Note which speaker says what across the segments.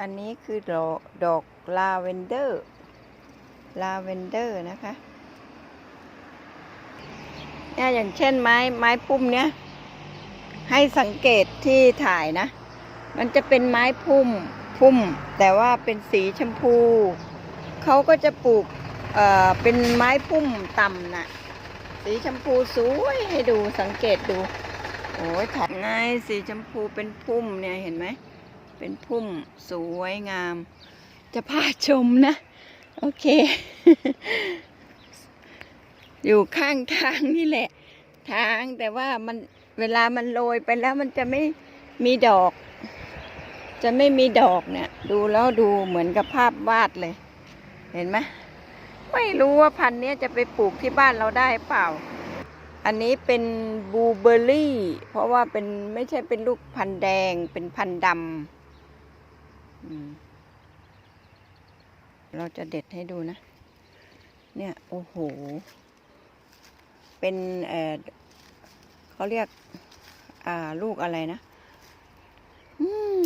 Speaker 1: อันนี้คือดอกดอกลาเวนเดอร์ ลาเวนเดอร์นะคะเนี่ยอย่างเช่นไม้ไม้พุ่มเนี้ยให้สังเกตที่ถ่ายนะ มันจะเป็นไม้พุ่มพุ่ม แต่ว่าเป็นสีชมพู เขาก็จะปลูกเอ่อเป็นไม้พุ่มต่ำน่ะ สีชมพูสวยให้ดูสังเกตดู โอ้ยถัดไงสีชมพูเป็นพุ่มเนี่ยเห็นไหม เป็นพุ่มสวยงาม จะพาชมนะ โอเค อยู่ข้างทางนี่แหละ ทางแต่ว่ามันเวลามันโรยไปแล้วมันจะไม่มีดอก จะไม่มีดอกเนี่ย ดูแล้วดูเหมือนกับภาพวาดเลย เห็นไหมไม่รู้ว่าพันธุ์นี้จะไปปลูกที่บ้านเราได้เปล่า อันนี้เป็นบูเบอรี่ เพราะว่าเป็นไม่ใช่เป็นลูกพันธุ์แดง เป็นพันธุ์ดำ เราจะเด็ดให้ดูนะ เนี่ย โอ้โห เป็นเออเขาเรียก อ่า ลูกอะไรนะม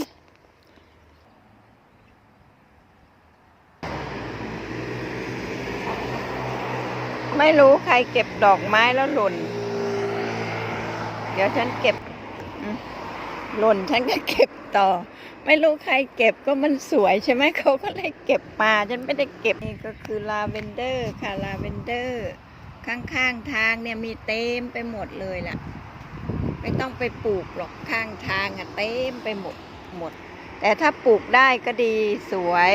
Speaker 1: ไม่รู้ใครเก็บดอกไม้แล้วหล่น เดี๋ยวฉันเก็บ หล่นฉันก็เก็บ ต่อ ไม่รู้ใครเก็บก็มันสวยใช่ไหมเขาก็เลยเก็บมาฉันไม่ได้เก็บนี่ก็คือลาเวนเดอร์ค่ะลาเวนเดอร์ ข้างๆทางเนี่ยมีเต็มไปหมดเลยล่ะ ไม่ต้องไปปลูกหรอกข้างทางอะเต็มไปหมดหมด แต่ถ้าปลูกได้ก็ดีสวย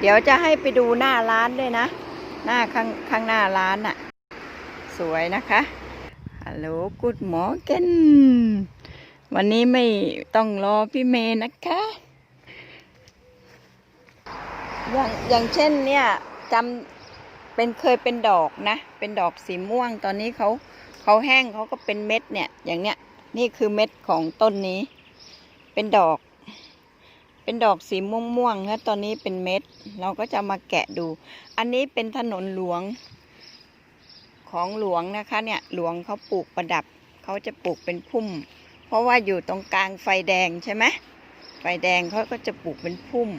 Speaker 1: เดี๋ยวจะให้ไปดูหน้าร้านด้วยนะ หน้าข้างข้างหน้าร้านอะสวยนะคะฮัลโหลกูดหมอเกน วันนี้ไม่ต้องรอพี่เมย์นะคะ อย่างอย่างเช่นเนี่ยจำเป็นเคยเป็นดอกนะ เป็นดอกสีม่วง ตอนนี้เขาเขาแห้งเขาก็เป็นเม็ดเนี่ย อย่างเนี้ย นี่คือเม็ดของต้นนี้ เป็นดอก เป็นดอกสีม่วงม่วงแล้วตอนนี้เป็นเม็ด เราก็จะมาแกะดู อันนี้เป็นถนนหลวงของหลวงนะคะ เนี่ย หลวงเขาปลูกประดับ เขาจะปลูกเป็นพุ่ม เพราะว่าอยู่ตรงกลางไฟแดงใช่ไหมไฟแดงเขาก็จะปลูกเป็นพุ่ม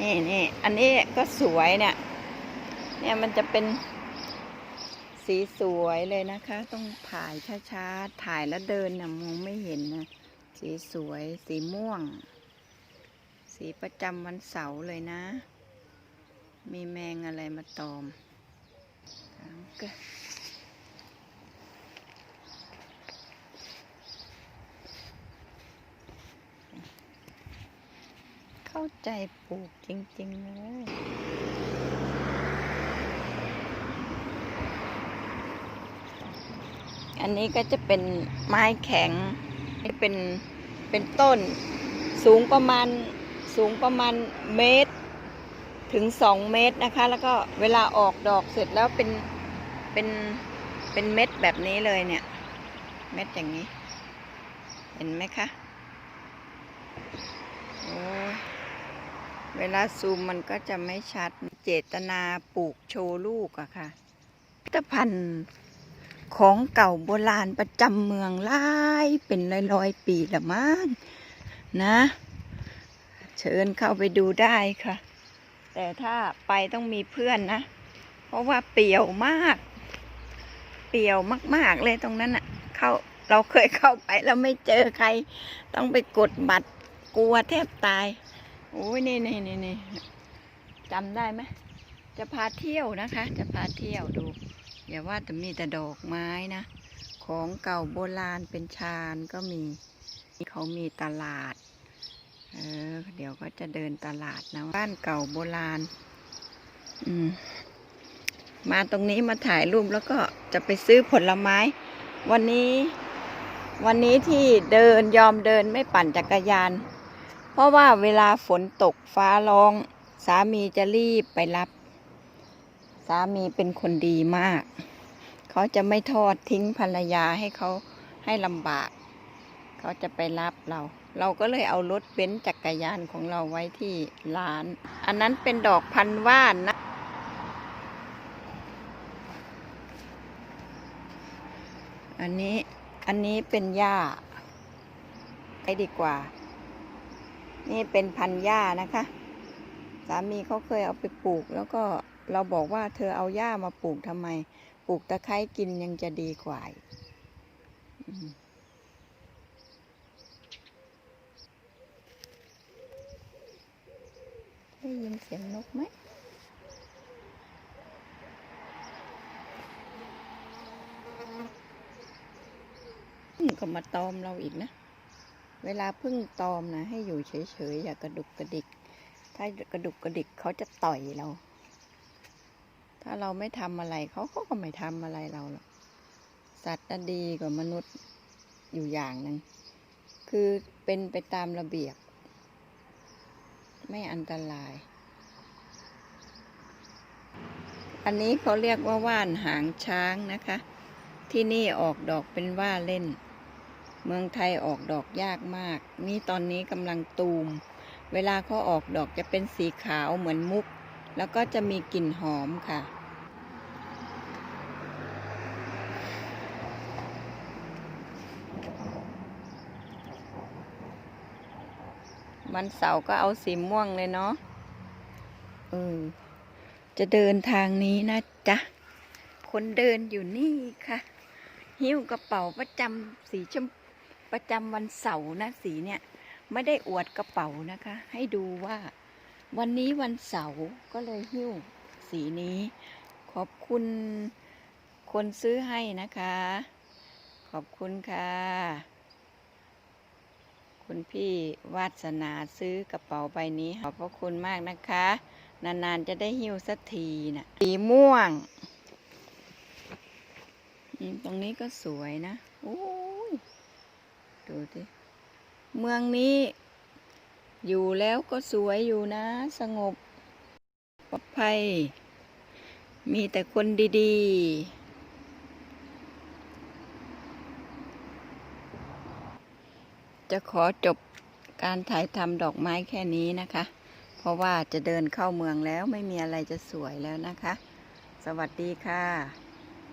Speaker 1: นี่นี่อันนี้ก็สวยเนี่ย เนี่ยมันจะเป็นสีสวยเลยนะคะ ต้องถ่ายช้าๆ ถ่ายแล้วเดินนะมองไม่เห็นนะ สีสวย สีม่วง สีประจำวันเสาร์เลยนะ มีแมงอะไรมาตอมก็ เข้าใจปลูกจริง ๆ เลยอันนี้ก็จะเป็นไม้แข็ง เป็นเป็นต้น สูงประมาณสูงประมาณเมตร ถึงสองเมตรนะคะ แล้วก็เวลาออกดอกเสร็จแล้วเป็นเป็นเป็นเม็ดแบบนี้เลยเนี่ย เม็ดอย่างนี้ เห็นไหมคะโอ้ เวลาซูมมันก็จะไม่ชัดเจตนาปลูกโชว์ลูกอะค่ะพิพิธภัณฑ์ของเก่าโบราณประจำเมืองหลายเป็นร้อยๆปีละมั้งนะ เชิญเข้าไปดูได้ค่ะ แต่ถ้าไปต้องมีเพื่อนนะ เพราะว่าเปี่ยวมาก เปี่ยวมากๆเลยตรงนั้นอะเข้าเราเคยเข้าไปแล้วไม่เจอใคร ต้องไปกดบัตรกลัวแทบตาย โอ้ยนี่นี่นี่นี่จำได้ไหมจะพาเที่ยวนะคะ จะพาเที่ยวดู อย่าว่าแต่มีแต่ดอกไม้นะ ของเก่าโบราณเป็นชานก็มีเขามีตลาด เออ เดี๋ยวก็จะเดินตลาดนะบ้านเก่าโบราณ อืม มาตรงนี้มาถ่ายรูปแล้วก็จะไปซื้อผลไม้ วันนี้ วันนี้ที่เดินยอมเดินไม่ปั่นจักรยาน เพราะว่าเวลาฝนตกฟ้าร้อง สามีจะรีบไปรับ สามีเป็นคนดีมาก เขาจะไม่ทอดทิ้งภรรยาให้เขาให้ลำบาก เขาจะไปรับเรา เราก็เลยเอารถเบนซ์จักรยานของเราไว้ที่ร้าน อันนั้นเป็นดอกพันว่านนะอันนี้ อันนี้เป็นหญ้าไปดีกว่า นี่เป็นพันหญ้านะคะ สามีเขาเคยเอาไปปลูก แล้วก็เราบอกว่าเธอเอาหญ้ามาปลูกทำไม ปลูกตะไคร้กินยังจะดีกว่าอีกอืมได้ยินเสียงนกไหมก็มาตอมเราอีกนะ เวลาพึ่งตอมนะให้อยู่เฉยๆอย่ากระดุกกระดิก ถ้ากระดุกกระดิกเขาจะต่อยเรา ถ้าเราไม่ทำอะไรเขาเขาก็ไม่ทำอะไรเราหรอกสัตว์น่ะดีกว่ามนุษย์อยู่อย่างหนึ่งคือเป็นไปตามระเบียบ ไม่อันตราย อันนี้เขาเรียกว่าว่านหางช้างนะคะ ที่นี่ออกดอกเป็นว่าเล่น เมืองไทยออกดอกยากมาก นี่ตอนนี้กำลังตูม เวลาเขาออกดอกจะเป็นสีขาวเหมือนมุก แล้วก็จะมีกลิ่นหอมค่ะ วันเสาร์ก็เอาสีม่วงเลยเนาะเออจะเดินทางนี้นะจ๊ะ คนเดินอยู่นี่ค่ะ หิ้วกระเป๋าประจำสีชม ประจำวันเสาร์นะสีเนี่ยไม่ได้อวดกระเป๋านะคะ ให้ดูว่า วันนี้วันเสาร์ก็เลยหิ้วสีนี้ ขอบคุณคนซื้อให้นะคะ ขอบคุณค่ะ คุณพี่วาสนาซื้อกระเป๋าใบนี้ ขอบพระคุณมากนะคะ นานๆจะได้หิ้วสักทีนะสีม่วงตรงนี้ก็สวยนะ โอ้ ดูสิเมืองนี้ อยู่แล้วก็สวยอยู่นะ สงบปลอดภัย มีแต่คนดีๆ จะขอจบการถ่ายทำดอกไม้แค่นี้นะคะ เพราะว่าจะเดินเข้าเมืองแล้วไม่มีอะไรจะสวยแล้วนะคะ สวัสดีค่ะ